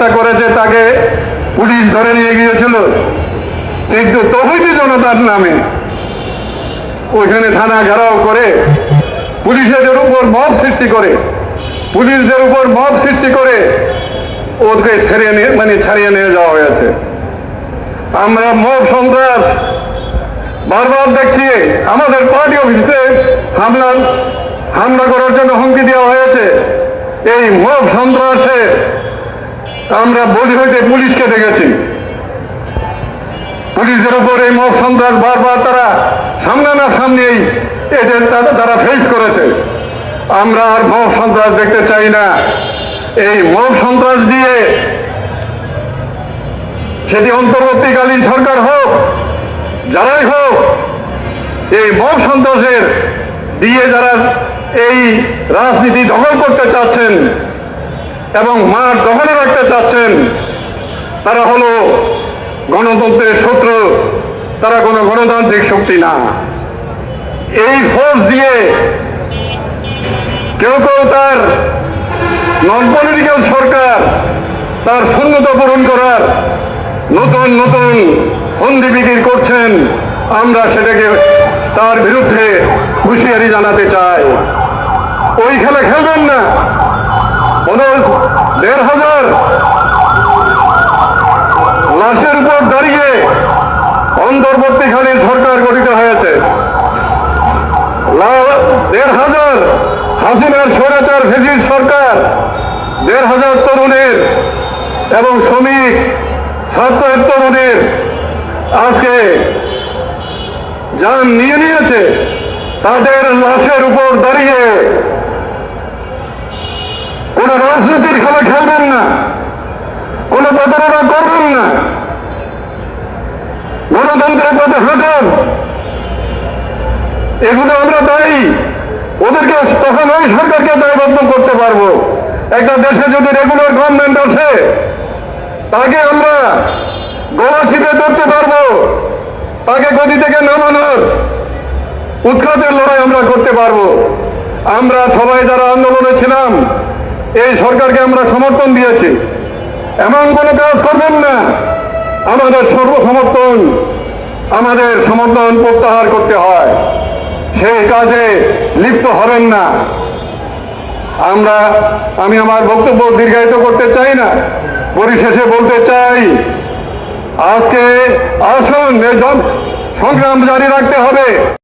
চেষ্টা করেছে তাকে পুলিশ ধরে নিয়ে গিয়েছিল। কিন্তু তহিদি জনতার নামে ওইখানে থানা ঘেরাও করে পুলিশের উপর মব সৃষ্টি করে পুলিশদের উপর মব সৃষ্টি করে ওকে ছেড়িয়ে নিয়ে মানে ছাড়িয়ে নিয়ে যাওয়া হয়েছে। আমরা মব সন্ত্রাস বারবার দেখছি, আমাদের পার্টি অফিসে হামলা হামলা করার জন্য হুমকি দেওয়া হয়েছে। এই মব সন্ত্রাসে আমরা বলি হইতে পুলিশকে দেখেছি পুলিশের উপর এই মব সন্ত্রাস বারবার তারা সামনে না সামনেই এদের তারা- ফেস করেছে। আমরা আর মব সন্ত্রাস দেখতে চাই না। এই মব সন্ত্রাস দিয়ে সেটি অন্তর্বর্তীকালীন সরকার হোক, যারাই হোক, এই মব সন্ত্রাসের দিয়ে যারা এই রাজনীতি দখল করতে চাচ্ছেন এবং মাঠ দখলে রাখতে চাচ্ছেন, তারা হলো গণতন্ত্রের শত্রু, তারা কোনো গণতান্ত্রিক শক্তি না। এই ফোর্স দিয়ে কেউ কেউ তার নন পলিটিক্যাল সরকার, তার শূন্যতা পূরণ করার নতুন নতুন হন্দি বিক্রি করছেন, আমরা সেটাকে তার বিরুদ্ধে হুঁশিয়ারি জানাতে চাই। ওই খেলা খেলবেন না। দেড় হাজার। লাশের উপর দাঁড়িয়ে অন্তর্বর্তীকালীন সরকার গঠিত হয়েছে। দেড় হাজার। হাসিনার স্বৈরাচার ফেসির সরকার, দেড় হাজার তরুণের এবং শ্রমিক ছাত্রের তরুণের। আজকে যান নিয়ে নিয়েছে, তাদের লাশের উপর দাঁড়িয়ে কোন রাজনীতির খেলা খেলবেন না। কোন প্রতারণা করবেন না। গণতন্ত্রের পথে হাঁটেন। এগুলো আমরা দায়ী। ওদেরকে তখন ওই সরকারকে দায়বদ্ধ করতে পারব। একটা দেশে যদি রেগুলার গভর্নমেন্ট আছে তাকে আমরা গলা চিপে ধরতে পারব। তাকে গদি থেকে নামানোর উৎখাতের লড়াই আমরা করতে পারব। আমরা সবাই যারা আন্দোলনে ছিলাম এই সরকারকে আমরা সমর্থন দিয়েছি। এমন কোনো কাজ করবেন না। আমাদের সর্বসমর্থন, আমাদের সমর্থন প্রত্যাহার করতে হয়। সেই কাজে লিপ্ত হবেন না। আমরা, আমি আমার বক্তব্য দীর্ঘায়িত করতে চাই না। পরিশেষে বলতে চাই, আজকে আসুন সংগ্রাম জারি রাখতে হবে।